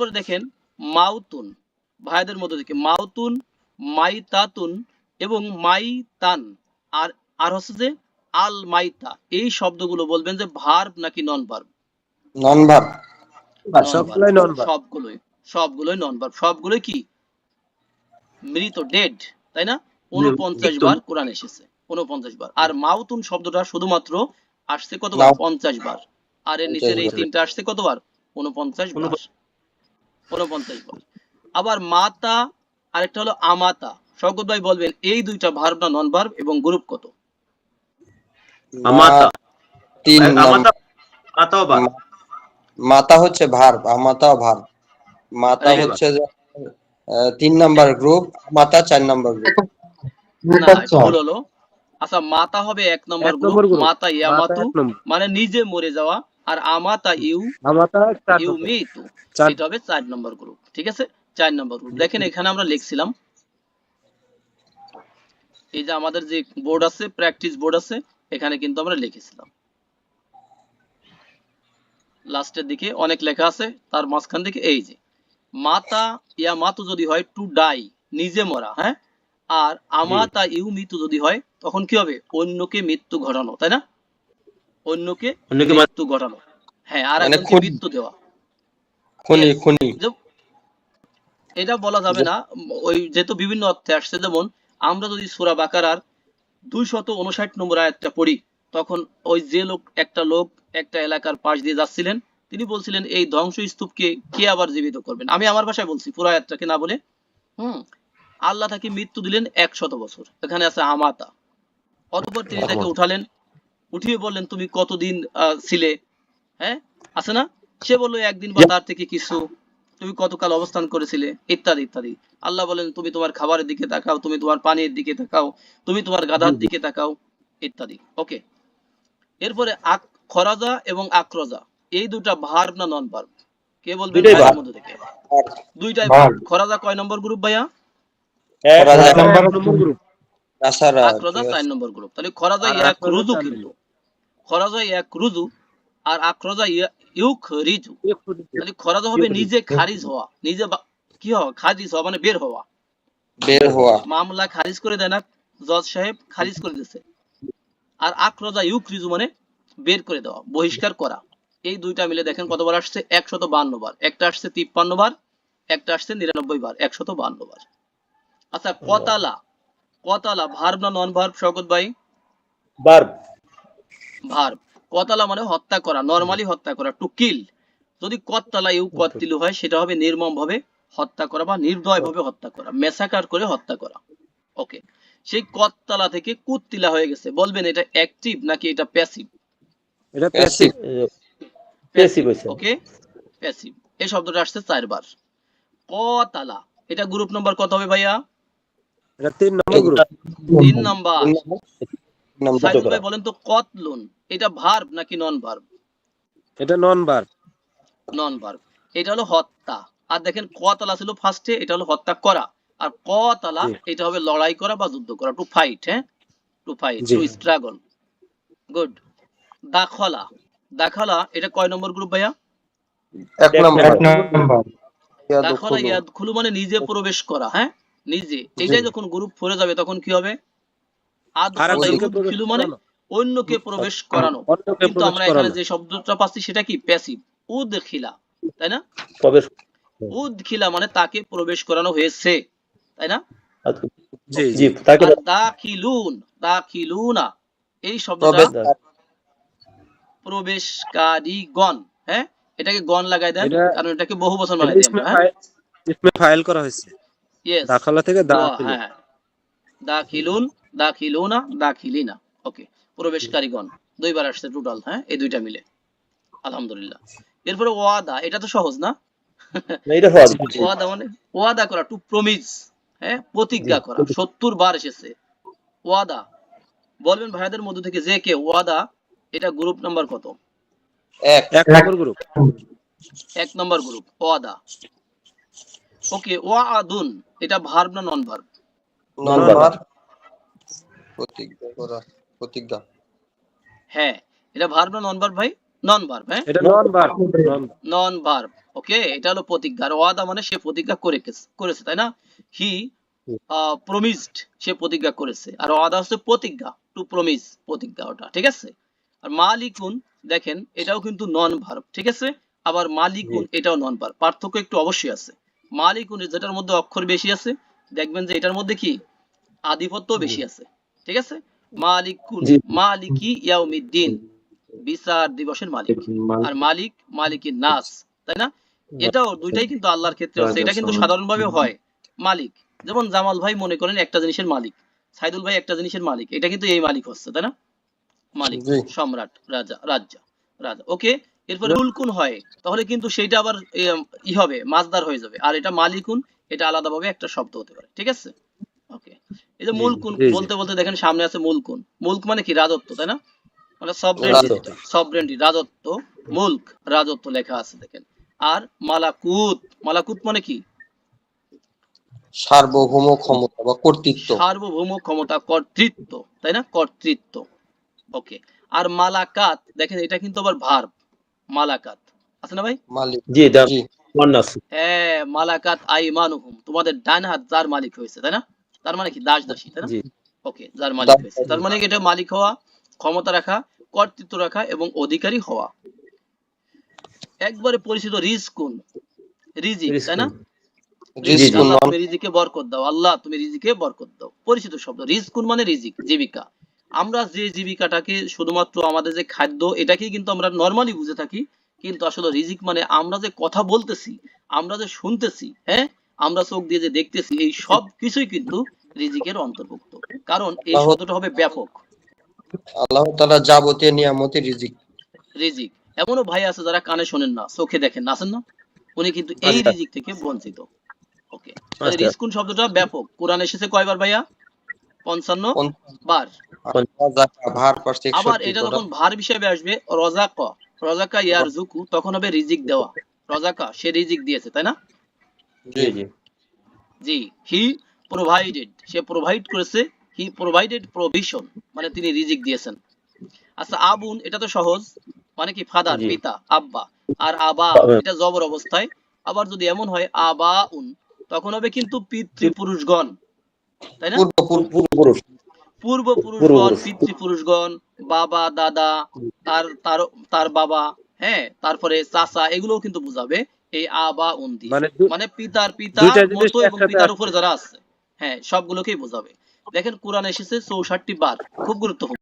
এরপরে দেখেন মাউতুন ভাইদের মধ্যে থেকে মাউতুন মাইতাতুন এবং মাইতান। আর আর হচ্ছে যে আল মাইতা এই শব্দগুলো বলবেন যে ভার্ব নাকি নন ভার্ব নন ভাব সবগুলোই নন ভার্ব সবগুলোই সবগুলোই নন ভার্ব সবগুলোই কি? মৃত ডেড তাই না? উনপঞ্চাশ মৃত্যু। বার কোরআন এসেছে উনপঞ্চাশ বার। আর মাউতুন শব্দটা শুধুমাত্র আসছে কতবার? মাউ- পঞ্চাশ বার। আর এর নিচের এই তিনটা আসছে কতবার? উনপঞ্চাশ বার। উনপঞ্চাশ। বার আবার মাতা আরেকটা হলো আমাতা। শওকত ভাই বলবেন এই দুইটা ভার্ব না নন ভার্ব এবং গ্রুপ কত? আমাতা। তিন আমাতা মাতাও বা মাতা হচ্ছে ভার্ব আমাতাও ভার্ব মাতা হচ্ছে তিন নাম্বার গ্রুপ মাতা চার নাম্বার গ্রুপ ভুল হলো। আচ্ছা মাতা হবে এক নম্বর গ্রুপ মাতা ইয়ামাতু। মানে নিজে মরে যাওয়া। আর আমাতা ইউ আমাতা ইউ। মিতু এটা হবে চার নম্বর গ্রুপ ঠিক আছে? চার নম্বর গ্রুপ দেখেন এখানে আমরা লিখছিলাম। এই যে আমাদের যে বোর্ড আছে প্র্যাকটিস বোর্ড আছে এখানে কিন্তু আমরা লিখেছিলাম। লাস্টের দিকে অনেক লেখা আছে তার মাঝখান থেকে এই যে মাতা ইয়া মাতু যদি হয় টু ডাই নিজে মরা হ্যাঁ? আর আমাতা ইউ মৃত্যু যদি হয় তখন কি হবে? অন্যকে মৃত্যু ঘটানো তাই না? অন্যকে অন্যকে মৃত্যু ঘটানো। হ্যাঁ আর মানে একজনকে মৃত্যু দেওয়া। খুনি খুনি। এটা বলা যাবে না। ওই যেহেতু বিভিন্ন অর্থে আসছে যেমন আমরা যদি সুরা বাকারার দুইশত উনষাট নম্বর আয়াতটা পড়ি তখন ওই যে লোক একটা লোক একটা এলাকার পাশ দিয়ে যাচ্ছিলেন তিনি বলছিলেন এই ধ্বংস স্তূপকে কে আবার জীবিত করবেন? আমি আমার ভাষায় বলছি পুরো আয়াতটাকে না বলে। হুম? আল্লাহ তাকে মৃত্যু দিলেন একশত বছর। এখানে আছে আমাতা। অতঃপর তিনি তাকে উঠালেন উঠিয়ে বললেন তুমি কতদিন ছিলে? হ্যাঁ আছে না? সে বলল একদিন বা তার থেকে কিছু। তুমি কতকাল অবস্থান করেছিলে? ইত্যাদি ইত্যাদি। আল্লাহ বলেন তুমি তোমার খাবারের দিকে তাকাও তুমি তোমার পানির দিকে তাকাও তুমি তোমার গাধার দিকে তাকাও ইত্যাদি। ওকে। এরপরে আক খরাজা এবং আক্রজা। এই দুটা ভার্ব না নন ভার্ব কে দুইটাই মধ্যে থেকে? দুইটাই খরাজা কয় নম্বর গ্রুপ ভাইয়া? আক্রজা চার নম্বর গ্রুপ তাহলে খরাজা এক রুজু চার এক রুজু আর আক্রজা ইউখ রিজু খরাজা হবে নিজে খারিজ হওয়া নিজে কি হওয়া খারিজ হওয়া মানে বের হওয়া বের হওয়া মামলা খারিজ করে দেয় না জজ সাহেব খারিজ করে দিয়েছে আর আক্রজা ইউক রিজু মানে বের করে দেওয়া বহিষ্কার করা এই দুইটা মিলে দেখেন কতবার আসছে? একশত বান্ন বার। একটা আসছে তিপ্পান্ন বার একটা আসছে নিরানব্বই বার। একশত বান্ন বার। আচ্ছা কতালা। কতালা ভার্ব না নন ভার্ব শওকত ভাই? বার্ব ভার্ব কতালা মানে হত্যা করা নরমালি হত্যা করা টু কিল যদি কত্তালা ইউ কত্তিলু হয় সেটা হবে নির্মম ভাবে হত্যা করা বা নির্দয় ভাবে হত্যা করা মেসাকার করে হত্যা করা। ওকে সেই কত্তালা থেকে কুত্তিলা হয়ে গেছে। বলবেন এটা অ্যাক্টিভ নাকি এটা প্যাসিভ এটা প্যাসিভ প্যাসিভ ওকে প্যাসিভ এই শব্দটা আসছে চারবার। কতালা। এটা গ্রুপ নাম্বার কত হবে ভাইয়া? এটা তিন নম্বর গ্রুপ তিন নাম্বার। সাইদুল ভাই বলেন তো কতলুন? এটা ভার্ব নাকি নন ভার্ব এটা নন বার নন ভার্ব এটা হলো হত্যা। আর দেখেন কতালা ছিল ফার্স্টে এটা হলো হত্যা করা। আর কতালা। এটা হবে লড়াই করা বা যুদ্ধ করা। টু ফাইট হ্যাঁ? To fight to struggle good দাখলা। দাখলা এটা কয় নম্বর গ্রুপ ভাইয়া? এক নম্বর। দাখলা ইয়াদখুলু মানে নিজে প্রবেশ করা হ্যাঁ? নিজে। এইটাই যখন গ্রুপ ফোরে যাবে তখন কি হবে? ইউদখিলু মানে অন্যকে প্রবেশ করানো। কিন্তু আমরা এখানে যে শব্দটা পাচ্ছি সেটা কি? প্যাসিভ উদখিলা তাই না? প্রবেশ উদখিলা মানে তাকে প্রবেশ করানো হয়েছে তাই না? জি জি। তাকে দাখিলুন দাখিলুনা এই শব্দটা প্রবেশকারীগণ হ্যাঁ? এটাকে গণ লাগাই দেন কারণ এটাকে বহু বছর বানাই ইসমে হ্যাঁ? ফাইল করা হয়েছে। ইয়েস দাখালা থেকে দোয়া, দাখিল হ্যাঁ হ্যাঁ। দাখিলুন দাখিলুনা দাখিলিনা। ওকে প্রবেশকারীগণ দুইবার আসছে টোটাল হ্যাঁ? এই দুইটা মিলে। আলহামদুলিল্লাহ। এরপরে ওয়াদা এটা তো সহজ না? না, এটা হওয়া ওয়াদা মানে ওয়াদা করা টু প্রমিস হ্যাঁ? প্রতিজ্ঞা করা। সত্তর বার এসেছে। ওয়াদা। বলবেন ভাইয়াদের মধ্যে থেকে যে কে ওয়াদা এটা গ্রুপ নাম্বার কত? এক। এক নম্বর গ্রুপ এক নম্বর গ্রুপ ওয়াদা। ওকে ওয়াদুন এটা ভার্ব না নন ভার্ব নম্বর প্রতিজ্ঞা করা প্রতিজ্ঞা। হ্যাঁ এটা ভার্ব না নন ভার্ব ভাই? নন ভার্ব হ্যাঁ? এটা নন বার নন নন ভার্ব ওকে এটা হলো প্রতিজ্ঞা। আর ওয়াদা মানে সে প্রতিজ্ঞা করে করেছে তাই না? হি প্রমিসড সে প্রতিজ্ঞা করেছে। আর ওয়াদা হচ্ছে প্রতিজ্ঞা টু প্রমিস প্রতিজ্ঞা ওটা ঠিক আছে? আর মালিকুন দেখেন এটাও কিন্তু নন ভার্ব ঠিক আছে? আবার মালিকুন এটাও নন ভার্ব পার্থক্য একটু অবশ্যই আছে। মালিকুন যেটার মধ্যে অক্ষর বেশি আছে দেখবেন যে এটার মধ্যে কি? আধিপত্য বেশি আছে। ঠিক আছে? মালিকুন মালিকি ইয়াউমিদ্দিন। বিচার দিবসের মালিক। আর মালিক মালিকের নাস তাই না? এটাও দুইটাই কিন্তু আল্লাহর ক্ষেত্রে আছে। এটা কিন্তু সাধারণভাবে হয়। মালিক। যেমন জামাল ভাই মনে করেন একটা জিনিসের মালিক। সাইদুল ভাই একটা জিনিসের মালিক। এটা কিন্তু এই মালিক হচ্ছে তাই না? মালিক সম্রাট রাজা রাজা রাজা। ওকে? এরপরে মুলকুন হয়। তাহলে কিন্তু সেইটা আবার ই হবে মাজদার হয়ে যাবে। আর এটা মালিকুন এটা আলাদাভাবে একটা শব্দ হতে পারে। ঠিক আছে? ওকে। এই যে জি, জি। বলতে বলতে দেখেন সামনে আছে মুলকুন। মুলক মানে কি? রাজত্ব তাই না? মানে সবরেন্টি রাজত্ব। সবরেন্টি রাজত্ব মুলক রাজত্ব লেখা আছে দেখেন। আর মালাকুত। মালাকুত মানে কি? সার্বভৌম ক্ষমতা বা কর্তৃত্ব। সার্বভৌম ক্ষমতা কর্তৃত্ব তাই না? কর্তৃত্ব। ওকে। আর মালাকাত দেখেন এটা কিন্তু আবার ভার্ব মালাকাত। আছে না ভাই? মালিক। জি হ্যাঁ মালাকাত আইমানুহুম। তোমাদের ডান হাত যার মালিক হয়েছে তাই না? তার মানে কি? দাস দাসী তাই না? ওকে যার মালিক হয়েছে। তার মানে এটা মালিক হওয়া ক্ষমতা রাখা কর্তৃত্ব রাখা এবং অধিকারী হওয়া। একবারে পরিচিত রিজকুন রিজিক তাই না? তুমি রিজিকে বরকত দাও। আল্লাহ তুমি রিজিকে বরকত দাও। পরিচিত শব্দ। রিজকুন মানে? রিজিক জীবিকা। আমরা যে জীবিকাটাকে শুধুমাত্র আমাদের যে খাদ্য এটাকেই কিন্তু আমরা নর্মালি বুঝে থাকি। কিন্তু আসলে রিজিক মানে আমরা যে কথা বলতেছি আমরা যে শুনতেছি হ্যাঁ? আমরা চোখ দিয়ে যে দেখতেছি এই সব কিছুই কিন্তু রিজিকের অন্তর্ভুক্ত। কারণ এই শব্দটা হবে ব্যাপক। আল্লাহ তাআলা যাবতীয় নিয়ামতে রিজিক। রিজিক। এমনও ভাই আছে যারা কানে শোনেন না চোখে দেখেন না আছেন না? উনি কিন্তু এই আচ্ছা। রিজিক থেকে বঞ্চিত। ওকে। আচ্ছা। রিজকুন শব্দটা? ব্যাপক। কোরআন এসেছে কয়বার ভাইয়া? পঞ্চান্ন বার। আবার এটা যখন ভার হিসেবে আসবে রজাক রজাকা ইয়ার জুকু তখন হবে রিজিক দেওয়া। রজাকা সে রিজিক দিয়েছে তাই না? জি জি। জি হি প্রোভাইডেড সে প্রোভাইড করেছে হি প্রোভাইডেড প্রভিশন মানে তিনি রিজিক দিয়েছেন। আচ্ছা আবুন এটা তো সহজ মানে কি ফাদার পিতা আব্বা আর আবা এটা জবর অবস্থায়। আবার যদি এমন হয় আবা উন তখন হবে কিন্তু পিতৃপুরুষগণ তাই না? পূর্ব পূর্ব পূর্বপুরুষ। পূর্বপুরুষগণ পিতৃপুরুষগণ বাবা দাদা তার তার তার বাবা হ্যাঁ তারপরে চাচা এগুলোও কিন্তু বুঝাবে। এই আবা উন্দি মানে মানে পিতার পিতা মতো এবং পিতার উপর উপরে যারা আছে হ্যাঁ সবগুলোকেই বোঝাবে। দেখেন কোরআন এসেছে চৌষট্টি বার খুব গুরুত্বপূর্ণ।